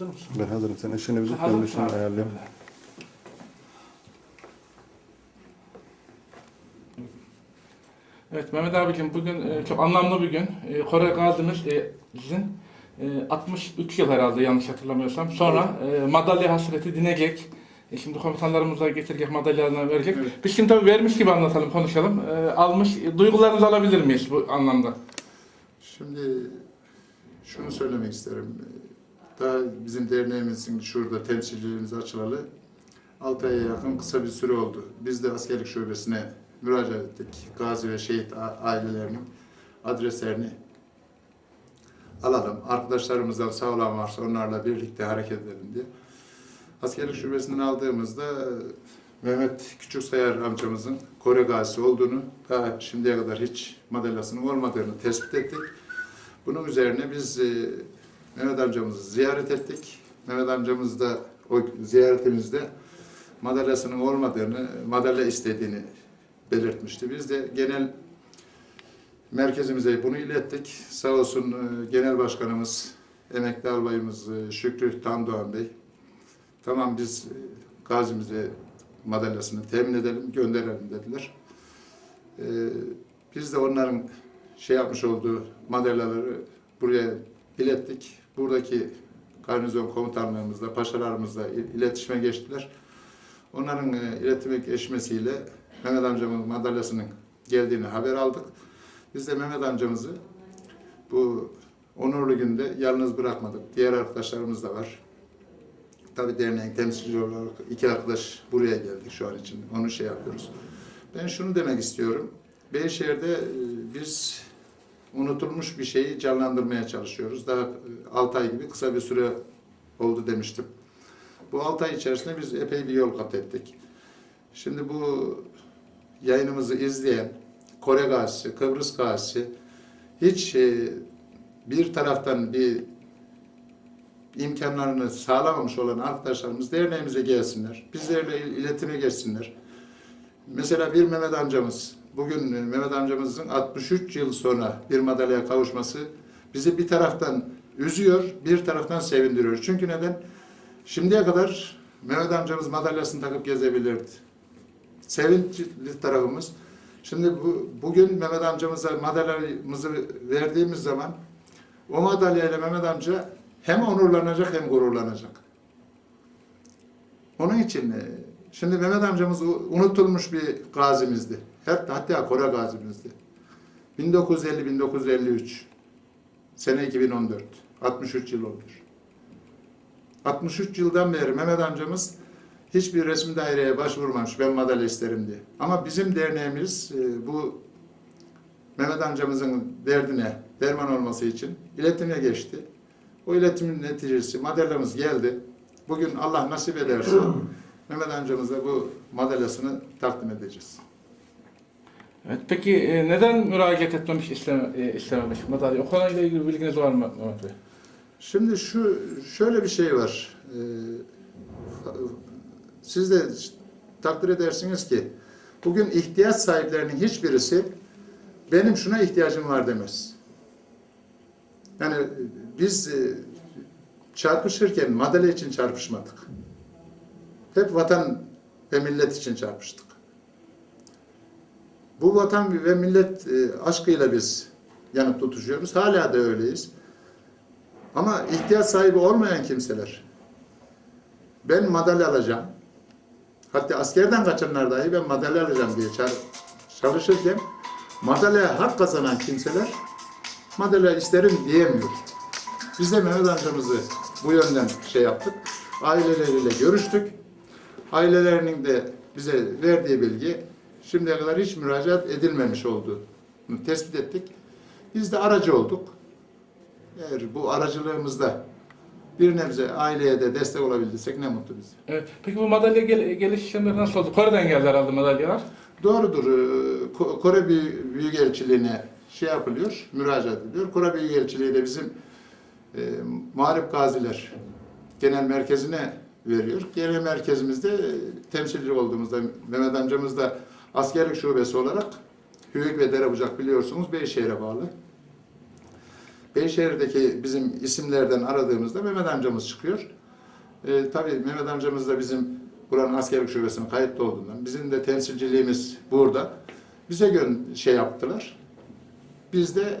Hazır mısın? Ben hazırım. Sen eşini bir Ben eşini ayarlayayım. Evet Mehmet abicim bugün e, çok anlamlı bir gün. E, Kore Gazi'miz e, bizim e, 63 yıl herhalde yanlış hatırlamıyorsam. Sonra e, madalya hasreti dinecek. E, şimdi komutanlarımız da getirecek madalyalarını verecek. Evet. Biz şimdi tabii vermiş gibi anlatalım, konuşalım. E, almış, e, duygularınızı alabilir miyiz bu anlamda? Şimdi şunu söylemek isterim. Daha bizim derneğimizin şurada temsilciliğimiz açılalı 6 aya yakın kısa bir süre oldu. Biz de askerlik şubesine müracaat ettik. Gazi ve şehit ailelerinin adreslerini alalım. Arkadaşlarımızdan sağ olan varsa onlarla birlikte hareket edelim diye. Askerlik şubesinden aldığımızda Mehmet Küçüksayar amcamızın Kore gazisi olduğunu, daha şimdiye kadar hiç madalyasının olmadığını tespit ettik. Bunun üzerine biz e, Mehmet amcamızı ziyaret ettik. Mehmet amcamız da o ziyaretimizde madalyasının olmadığını, madalya istediğini belirtmişti. Biz de genel merkezimize bunu ilettik. Sağ olsun e, genel başkanımız, emekli albayımız e, Şükrü Tandoğan Bey, tamam biz e, gazimize madalyasını temin edelim, gönderelim dediler. Biz de onların şey yapmış olduğu madalyaları buraya ilettik. Buradaki garnizon komutanlarımızla, paşalarımızla il- iletişime geçtiler. Onların e, iletişime geçmesiyle Mehmet amcamın madalyasının geldiğini haber aldık. Biz de Mehmet amcamızı bu onurlu günde yalnız bırakmadık. Diğer arkadaşlarımız da var. Tabii derneğin temsilci olarak iki arkadaş buraya geldik şu an için. Onu şey yapıyoruz. Ben şunu demek istiyorum. Beyşehir'de e, biz unutulmuş bir şeyi canlandırmaya çalışıyoruz. Daha 6 ay gibi kısa bir süre oldu demiştim. Bu 6 ay içerisinde biz epey bir yol kat ettik. Şimdi bu yayınımızı izleyen Kore gazisi, Kıbrıs gazisi hiç e, bir taraftan bir imkanlarını sağlamamış olan arkadaşlarımız derneğimize gelsinler. Bizlerle il- iletime geçsinler. Mesela bir Mehmet amcamız, bugün e, Mehmet amcamızın 63 yıl sonra bir madalyaya kavuşması bizi bir taraftan üzüyor, bir taraftan sevindiriyor. Çünkü neden? Şimdiye kadar Mehmet amcamız madalyasını takıp gezebilirdi. Sevinçli tarafımız. Şimdi bu, bugün Mehmet amcamıza madalyamızı verdiğimiz zaman o madalyayla Mehmet amca hem onurlanacak hem gururlanacak. Onun için e, şimdi Mehmet amcamız unutulmuş bir gazimizdi. Hatta, hatta Kore gazimizdi. 1950-1953 sene 2014 63 yıl olmuş. 63 yıldan beri Mehmet amcamız hiçbir resmi daireye başvurmamış ben madalya isterim diye. Ama bizim derneğimiz e, bu Mehmet amcamızın derdine derman olması için iletime geçti. O iletimin neticesi madalyamız geldi. Bugün Allah nasip ederse Mehmet amcamıza bu madalyasını takdim edeceğiz. Evet, peki e, neden müracaat etmemiş, isteme, istememiş madalya? O konuyla ilgili bilginiz var mı Mehmet Bey? Şimdi şu şöyle bir şey var. Ee, siz de takdir edersiniz ki bugün ihtiyaç sahiplerinin hiçbirisi benim şuna ihtiyacım var demez. Yani biz e, çarpışırken madalya için çarpışmadık. Hep vatan ve millet için çarpıştık. Bu vatan ve millet e, aşkıyla biz yanıp tutuşuyoruz. Hala da öyleyiz. Ama ihtiyaç sahibi olmayan kimseler ben madalya alacağım. Hatta askerden kaçanlar dahi ben madalya alacağım diye çalışırken madalya hak kazanan kimseler madalya isterim diyemiyor. Biz de Mehmet amcamızı bu yönden şey yaptık. Aileleriyle görüştük. Ailelerinin de bize verdiği bilgi şimdiye kadar hiç müracaat edilmemiş olduğunu tespit ettik. Biz de aracı olduk. Eğer bu aracılığımızda bir nebze aileye de destek olabildiysek ne mutlu bize. Evet. Peki bu madalya gel- geliş işlemleri nasıl oldu? Kore'den geldi herhalde madalyalar. Doğrudur. Ee, Ko- Kore Büyü- Büyükelçiliğine şey yapılıyor, müracaat ediliyor. Kore Büyükelçiliği de bizim e, Muharip Gaziler Genel Merkezi'ne veriyor. Genel merkezimizde e, temsilci olduğumuzda Mehmet amcamız da askerlik şubesi olarak Hüyük ve Derebucak biliyorsunuz Beyşehir'e bağlı. Beyşehir'deki bizim isimlerden aradığımızda Mehmet amcamız çıkıyor. E, tabii Mehmet amcamız da bizim buranın askerlik şubesine kayıtlı olduğundan, bizim de temsilciliğimiz burada. Bize gön şey yaptılar. Biz de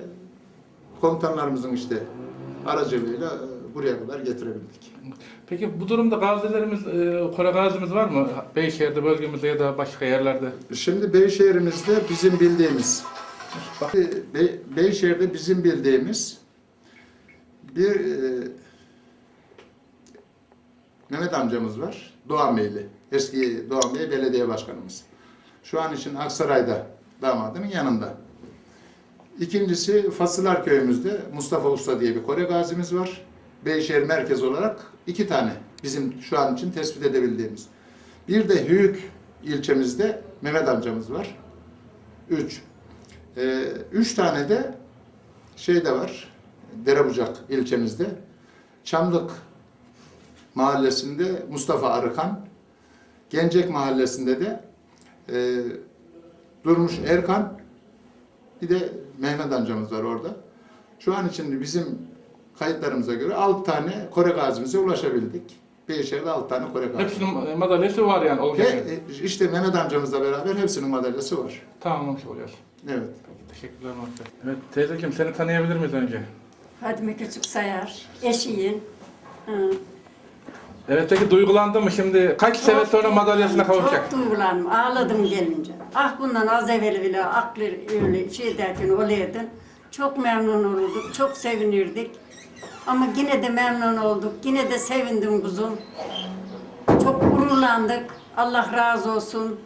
komutanlarımızın işte aracılığıyla e, buraya kadar getirebildik. Peki bu durumda gazilerimiz, e, Kore gazimiz var mı? Beyşehir'de, bölgemizde ya da başka yerlerde? Şimdi Beyşehir'imizde bizim bildiğimiz, Bey, Beyşehir'de bizim bildiğimiz bir e, Mehmet amcamız var. Doğan Beyli. Eski Doğan Bey belediye başkanımız. Şu an için Aksaray'da damadının yanında. İkincisi Fasılar köyümüzde Mustafa Usta diye bir Kore gazimiz var. Beyşehir merkez olarak iki tane bizim şu an için tespit edebildiğimiz. Bir de Hüyük ilçemizde Mehmet amcamız var. Üç. Ee, üç tane de şey de var. Derebucak ilçemizde. Çamlık mahallesinde Mustafa Arıkan. Gencek mahallesinde de e, Durmuş Erkan. Bir de Mehmet amcamız var orada. Şu an için bizim kayıtlarımıza göre 6 tane Kore gazimize ulaşabildik. Beyşehir'de 6 tane Kore gazi. Hepsinin madalyası var yani. Ve olacak. e, işte Mehmet amcamızla beraber hepsinin madalyası var. Tamam olmuş oluyor. Evet. Teşekkürler Muhtar. Evet teyzeciğim seni tanıyabilir miyiz önce? Fadime Küçük Sayar, eşiyim. Hı. Evet peki duygulandın mı şimdi? Kaç sene sonra madalyasına kavuşacak? Çok duygulandım, ağladım gelince. Ah bundan az evvel bile aklı öyle şey derken olaydın. Çok memnun olurduk, çok sevinirdik. Ama yine de memnun olduk, yine de sevindim kuzum. Çok gururlandık. Allah razı olsun.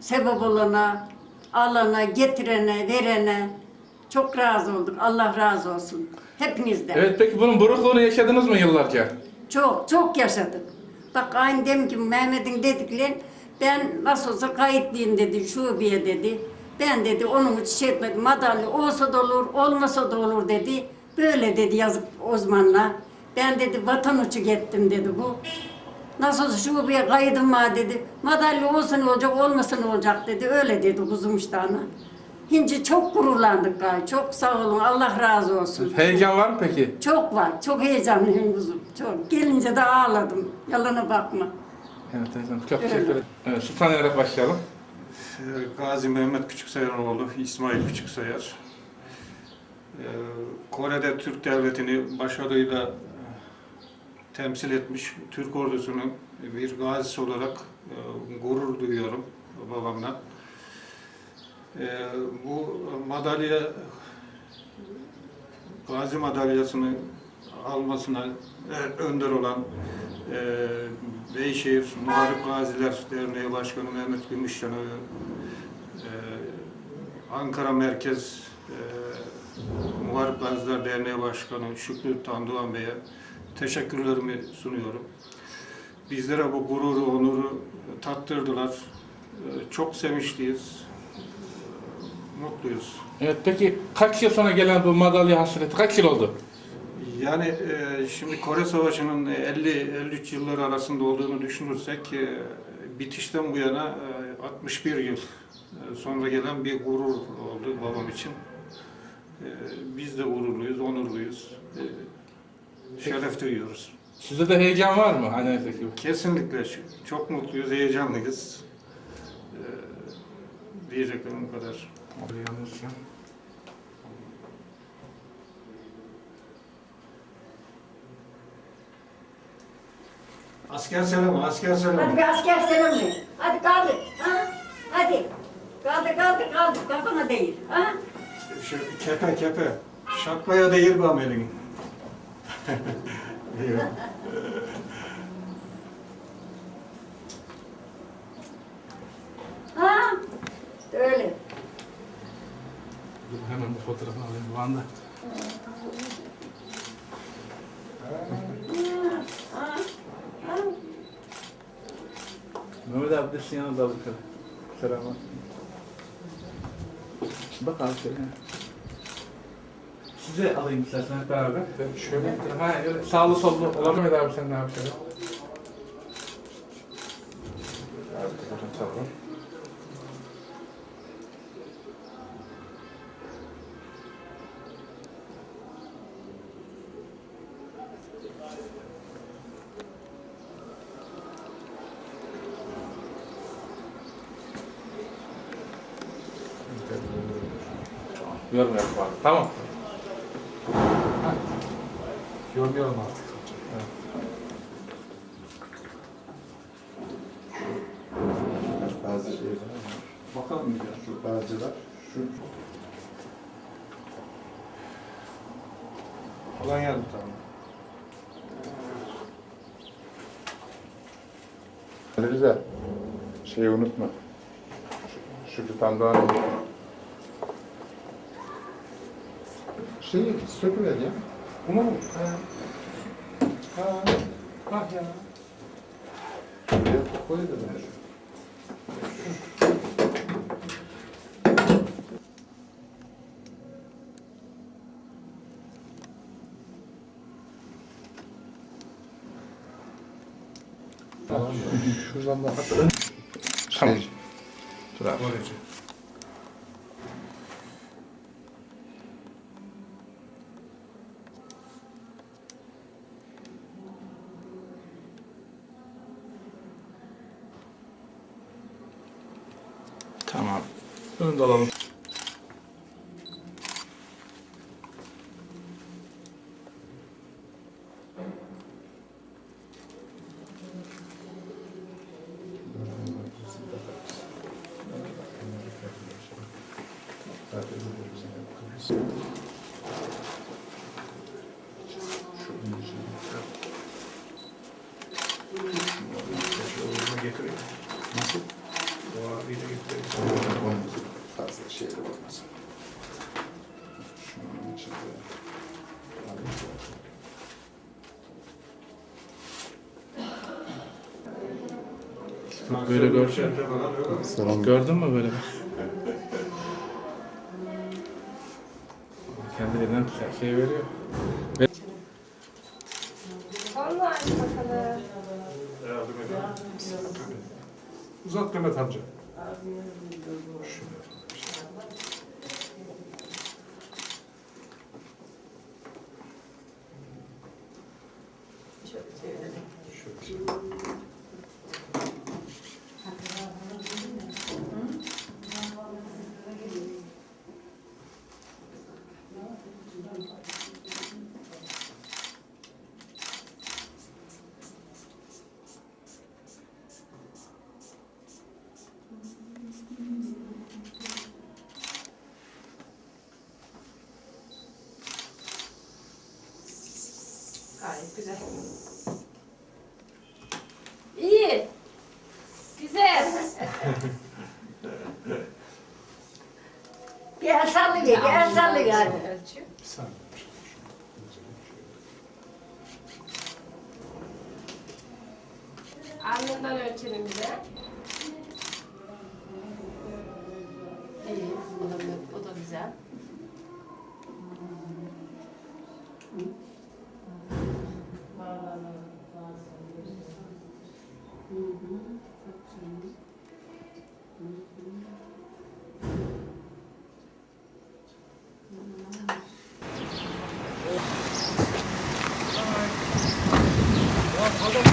Sebep olana, alana, getirene, verene çok razı olduk. Allah razı olsun. Hepinizden. Evet peki bunun burukluğunu yaşadınız mı yıllarca? Çok, çok yaşadık. Bak aynı demin ki Mehmet'in dedikleri ben nasıl olsa kayıtlıyım dedi, şubeye dedi. Ben dedi onun için şey etmedim, madalya olsa da olur, olmasa da olur dedi. Böyle dedi yazık Osman'la. Ben dedi vatan uçu gittim dedi bu. Nasıl olsa şubeye kaydım var dedi. Madalya olsa ne olacak, olmasa ne olacak dedi. Öyle dedi kuzum işte ana. Hinci çok gururlandık gay. Çok sağ olun, Allah razı olsun. Heyecan var mı peki? Çok var. Çok heyecanlıyım kuzum. Çok. Gelince de ağladım. Yalana bakma. Evet teyzem çok teşekkür ederim. Evet başlayalım. Ee, Gazi Mehmet Küçüksayaroğlu, İsmail Küçüksayar. Ee, Kore'de Türk Devleti'ni başarıyla e, temsil etmiş Türk ordusunun bir gazisi olarak e, gurur duyuyorum babamla. Ee, Bu madalya, Gazi madalyasını almasına e, önder olan Beyşehir Muharip Gaziler Derneği Başkanı Mehmet e, Ankara Merkez Muharip Gaziler Derneği Başkanı Şükrü Tandoğan Bey'e teşekkürlerimi sunuyorum. Bizlere bu gururu, onuru tattırdılar. E, Çok sevinçliyiz, e, mutluyuz. Evet peki kaç yıl sonra gelen bu madalya hasreti kaç yıl oldu? Yani e, şimdi Kore Savaşı'nın 50-53 yıllar arasında olduğunu düşünürsek e, bitişten bu yana e, 61 yıl e, sonra gelen bir gurur oldu babam için. E, biz de gururluyuz, onurluyuz. E, şeref duyuyoruz. Sizde de heyecan var mı? Hani gibi. Kesinlikle çok mutluyuz, heyecanlıyız. Diyeceklerim bu kadar. Abi yalnız ya. Asker selamı, asker selamı. Hadi bir asker selamı. Hadi kaldır. Ha? Hadi. Kaldır kaldır kaldır. Kafana değil. Ha? Şu kepe kepe. Şapkaya değil bu amelin. Eyvallah. Ha? Öyle. Dur hemen bir fotoğrafını alayım bu anda. Mehmet abi de sizin yanında bakalım. Selamlar. Bak abi şöyle. Size alayım istersen hep beraber. Tabii şöyle. Ha, evet, sağlı sollu olalım. Mehmet abi sen ne yapacaksın? Abi kapatalım. Görmüyorum abi. Tamam. Yormayalım artık. Bazı şeyler. Bakalım de. Şu bazılar. Şu Olan geldi tamam. Ali Rıza, şeyi unutma. Şükrü Tandoğan'ı unutma. Şeyi söküver ya. Bunu mu? Ha, Bak ya. şuraya koyuver ben şu. Şuradan da Tamam. Şey, Dur abi. Bunu da alalım. Nasıl? O abiyi de getireyim. Onun fazla şeyler olmasın. Şunun içinde. Böyle mi? Selam. Gördün mü böyle? Kendiliğinden şey veriyor. Vallahi bakalım. Uzat Mehmet amca. Gayet güzel. İyi. Güzel. Gel sallıyor, gel sallıyor. Ölçü. Bir Üst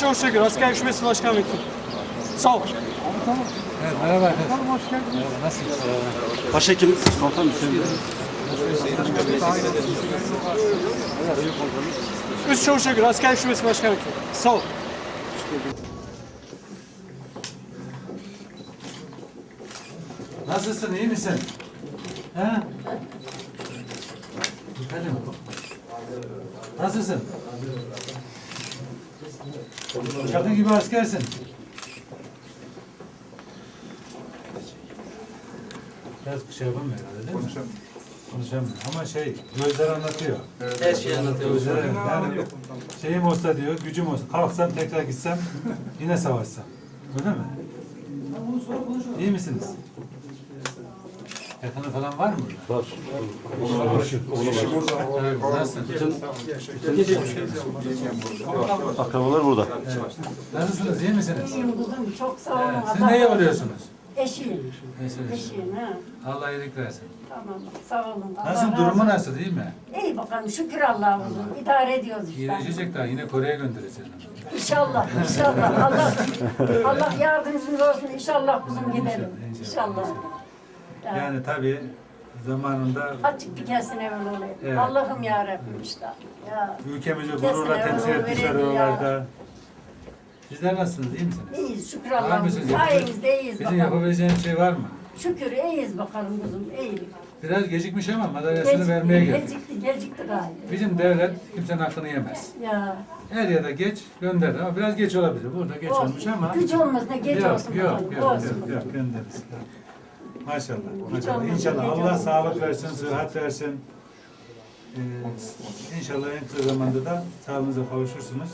Çavuş Çakır, Asker Üşümesi Başkan Vekili. Sağ ol. Başhekim komutanım Hüseyin. Üst Çavuş Çakır, Asker Üşümesi Başkan Vekili. Sağ ol. Nasılsın, iyi misin? He? Efendim? Nasılsın? Çakı gibi askersin. Biraz şey yapamıyor herhalde değil mi? Konuşamıyor. Ama şey, gözler anlatıyor. Her şeyi anlatıyor. Gözler, yani şeyim olsa diyor, gücüm olsa, kalksam tekrar gitsem, yine savaşsam. Öyle mi? İyi misiniz? Yakını falan var mı? Var. Evet, nasılsın? Akrabalar burada. Nasılsınız? İyi misiniz? İyiyim kuzum çok sağ olun. Siz ne olsun. yapıyorsunuz? Eşiyim. Eşiniz. Eşiyim ha. Allah iyilik versin. Tamam sağ olun. Allah Nasıl razı durumu olsun. nasıl değil mi? İyi bakalım şükür Allah'a kuzum. İdare ediyoruz işte. İyileşecek daha yine Kore'ye göndereceğim. İnşallah, inşallah. Allah Allah yardımcınız olsun. İnşallah kuzum gidelim. İnşallah. Yani, tabii zamanında Açık bir kesin evvel olayım. Evet. Allah'ım ya Rabbim işte. Ya. ülkemizi Kesin gururla temsil Erol etmişler ya. oralarda. Sizler nasılsınız? iyi misiniz? İyiyiz şükür Var Allah'ım. mısınız? Sayenizde iyiyiz Bizim bakalım. yapabileceğiniz şey var mı? Şükür iyiyiz bakalım kuzum. İyiyiz. Biraz gecikmiş ama madalyasını vermeye geldik. Gecikti, gecikti galiba. Bizim devlet kimsenin hakkını yemez. Ya. Her ya da geç gönderir ama biraz geç olabilir. Burada geç olmuş ama Güç olmasın da geç olsun. yok, bakalım. yok, olsun. yok, yok, göndeririz. Maşallah, maşallah. İnşallah Allah sağlık versin, sıhhat versin. Ee, inşallah en kısa zamanda da sağlığınıza kavuşursunuz.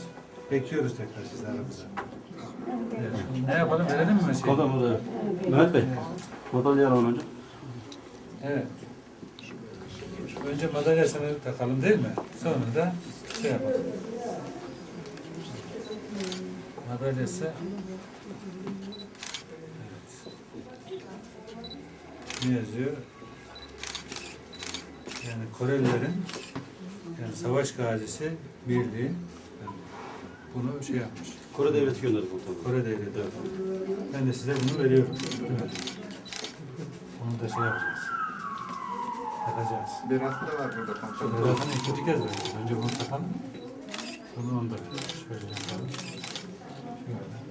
Bekliyoruz tekrar sizi aramıza. Evet. Ne yapalım, verelim mi şeyi? Kodam burada. Mehmet Bey. Madalya alalım önce. Evet. Önce madalyasını takalım değil mi? Sonra da şey yapalım. Madalyası. Ne yazıyor? Yani Korelilerin yani savaş gazisi birliği yani bunu şey yapmış. Kore Devleti gönderdi komutanım. Kore devleti. Ben de size bunu veriyorum. Evet. Onu da şey yapacağız. Takacağız. Berat'ta da var burada komutanım. Zaten ikinci kez vereceğiz. Önce bunu takalım. Sonra onu da şöyle yapalım. Şöyle.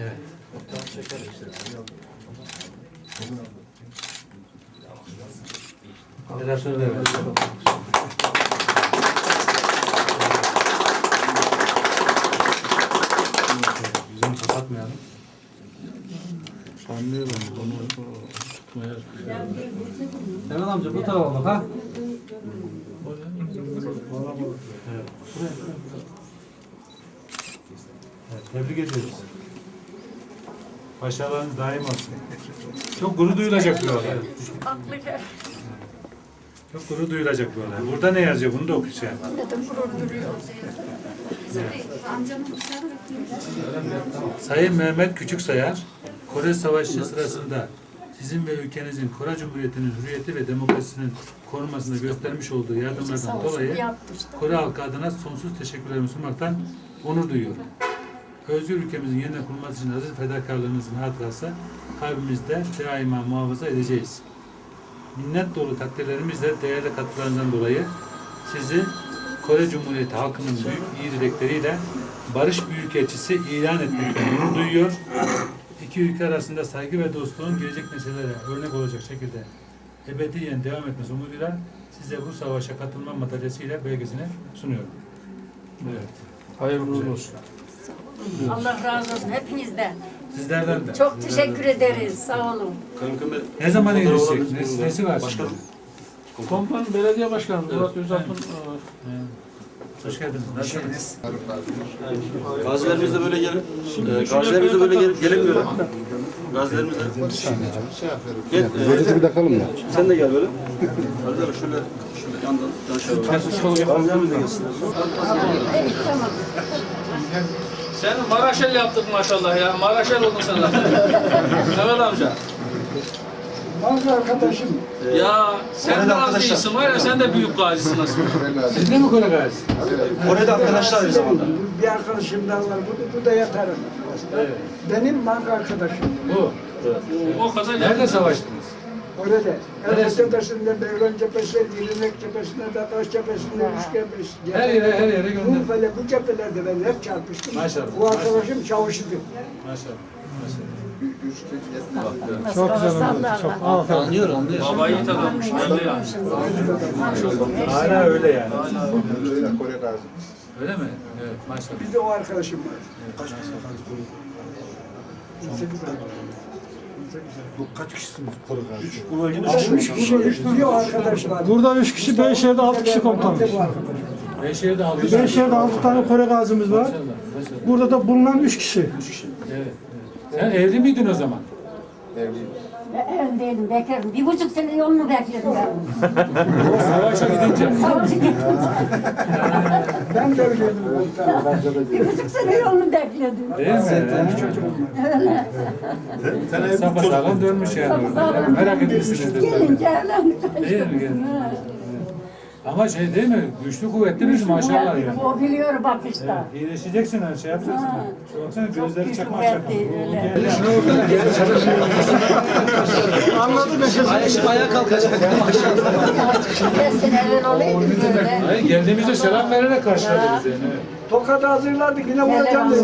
Evet. Federasyonu da. Yüzünü kapatmayalım. Mehmet amca bu tarafa bak ha. Evet. Evet, tebrik ediyoruz. Başarılarınız daim olsun. Çok gurur duyulacak bir olay. Çok gurur duyulacak olay. Burada ne yazıyor? Bunu da okuyacağım. Sayın Mehmet Küçüksayar, Kore Savaşı sırasında sizin ve ülkenizin Kore Cumhuriyeti'nin hürriyeti ve demokrasisinin korunmasında göstermiş olduğu yardımlardan dolayı Kore halkı adına sonsuz teşekkürlerimi sunmaktan onur duyuyorum. Özgür ülkemizin yeniden kurulması için aziz fedakarlığınızın hatırası kalbimizde daima muhafaza edeceğiz. Minnet dolu takdirlerimizle değerli katkılarınızdan dolayı sizi Kore Cumhuriyeti halkının büyük iyi dilekleriyle barış büyükelçisi ilan etmekten onur duyuyor. İki ülke arasında saygı ve dostluğun gelecek nesillere örnek olacak şekilde ebediyen devam etmesi umuduyla size bu savaşa katılma madalyasıyla belgesini sunuyorum. Evet. Hayırlı olsun. Allah razı olsun hepinizden. Sizlerden de. Çok teşekkür ederiz. Sağ olun. Bey. Ne zaman alabilir Nesi, nesi var? Başkanım. Komutan belediye başkanı Murat Evet. Özalp'ın Evet. Hoş geldiniz. Nasılsınız? Gazilerimiz de böyle gelip, e, gazilerimiz de böyle gelip gelemiyor. Gazilerimiz de. Gel, e, bir takalım ya. sen de gel böyle. Gaziler şöyle, şöyle yandan danışalım. Gazilerimiz de gelsin. Evet tamam. Sen Maraşel yaptık maşallah ya. Maraşel oldun sen zaten. Mehmet amca. Arkadaşım. Ya sen Orada de az değilsin var ya sen de büyük gazisin aslında. Siz de mi Kore gayesi? Kore'de arkadaşlar aynı zamanda. Bir arkadaşım daha var. Bu, bu da yatarım. Benim banka arkadaşım. Bu. O kadar Nerede savaştınız? Orada. Neresi? Elbette taşında Devran cephesi, Dirinek cephesinde, Dataş cephesinde, Üçgen cephesinde. Her yere her yere Bu gönder. böyle bu cephelerde ben hep çarpıştım. Maşallah. Bu arkadaşım çavuşuydu. Maşallah. Çok güzel oldu. Çok Anlıyor anlıyor. Baba iyi tanınmış. Hala öyle yani. Öyle Kore gazi. Öyle mi? Evet maşallah. Bir de o arkadaşım var. 18 Kaç kişisiniz Kore bölgenin Üç kişi, üç bir o arkadaş var. Burada üç kişi, Beyşehir'de altı kişi komutanmış. Beyşehir'de tane Kore gazimiz var. Burada da bulunan üç kişi. Evet. Sen evli miydin o zaman? Ben değilim, bekarım. Bir buçuk sene yolunu bekledim ben. Savaşa gidince. Savaşı gittim. Ben de öyleydim. Bir buçuk sene yolunu bekledim. Değil mi? Sapa sağlam dönmüş yani. orada. Merak etmişsinizdir. Gelince evlendik. Değil mi? Ama şey değil mi? Güçlü kuvvetli birisi maşallah yani. O biliyor bakışta. İyileşeceksin her şey yapacaksın. Şu baksana gözleri Güçlü çakmak çakmak. kuvvetli, öyle. Ay, şimdi ayağa kalkacak. Beş sene evvel olaydı böyle. Hayır, geldiğimizde selam vererek karşıladı bizi. yani, Evet. Tokadı hazırladık yine vuracağım dedi.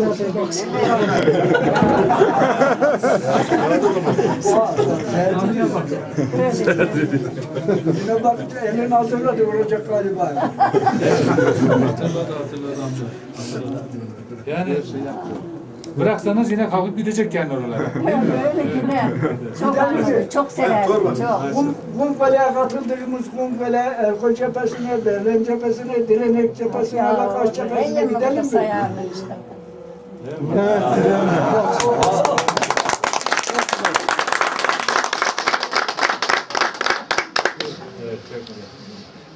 Yine bak elini hazırladı vuracak galiba. Yani bıraksanız yine kalkıp gidecek kendi oralara. Değil mi? Böyle güler. Çok anladı, çok severdi, çok. Kum, Kumkale'ye katıldığımız Kumkale, Erkoy cephesine, Berlen cephesine, Direnek cephesine, Lakaş cephesine gidelim mi? sayardı işte.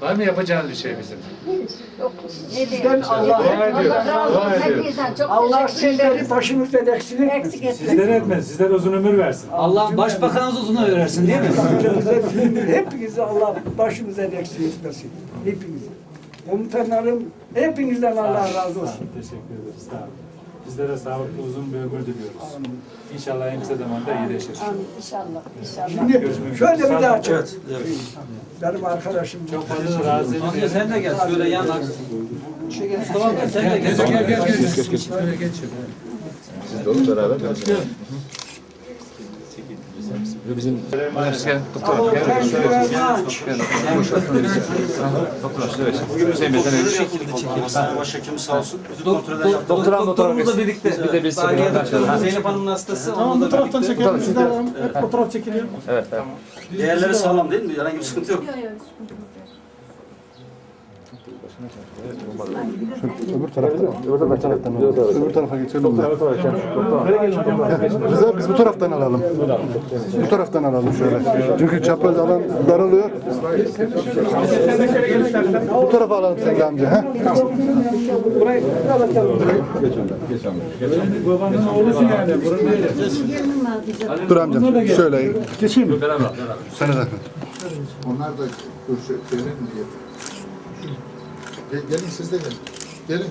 Var mı yapacağınız bir şey bizim? Sizden Allah, Dua. Dua ediyoruz. Hepinizden çok Allah teşekkür sizleri ederiz. başımızdan eksik etmesin. Eksik. Sizden etmez. Sizden uzun ömür versin. Allah başbakanınız uzun versin değil mi? Hepinize, hepinize Allah başımızdan eksik etmesin. Hepinize. Komutanlarım, hepinizden Allah razı olsun. Teşekkür ederiz. Sağ olun. Bizlere sağlıklı uzun bir ömür diliyoruz. İnşallah en kısa zamanda iyileşir. Amin, İnşallah, inşallah. Şimdi şöyle bir daha çek. Evet. evet. Benim arkadaşım Çok fazla razı Amca sen de gel. Şöyle yan ak. Mustafa amca sen de Gel gel. gel gel. gel. Şöyle geç. Allah aç. Başhekim sağ olsun. Doktorumuzla birlikte. Bir de biz Zeynep Hanım'ın hastası. Tamam bu taraftan çekelim. Hep fotoğraf çekiliyor. Değerleri sağlam değil mi? Herhangi bir sıkıntı yok. Öbür tarafa. Öbür taraftan. Öbür tarafa geçelim. Bize biz bu taraftan alalım. Bu taraftan alalım şöyle. Çünkü çapraz alan daralıyor. Bu tarafa alalım sen de amca. He? Değil. Dur amcam. Şöyle. Geçeyim mi? Sana zaten. Onlar da gelin diye. Gel, gelin siz de gelin. Gelin.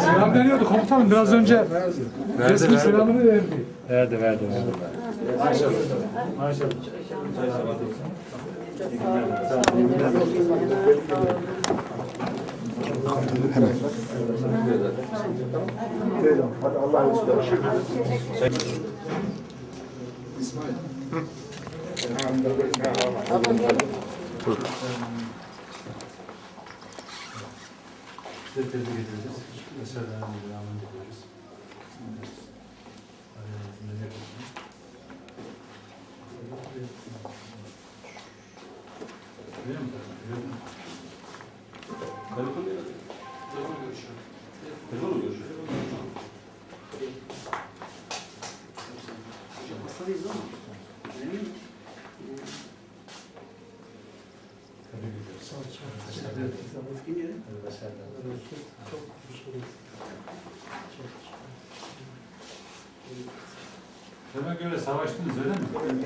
Selam veriyordu komutanım biraz önce. Resmi selamını verdi. Verdi verdi verdi. Maşallah. Maşallah. İsmail. Size tebrik ediyoruz. Başarılarınızı devamını diliyoruz. Hayatında ne yapıyorsun? Biliyor musun? Biliyor musun? Öyle savaştınız öyle mi?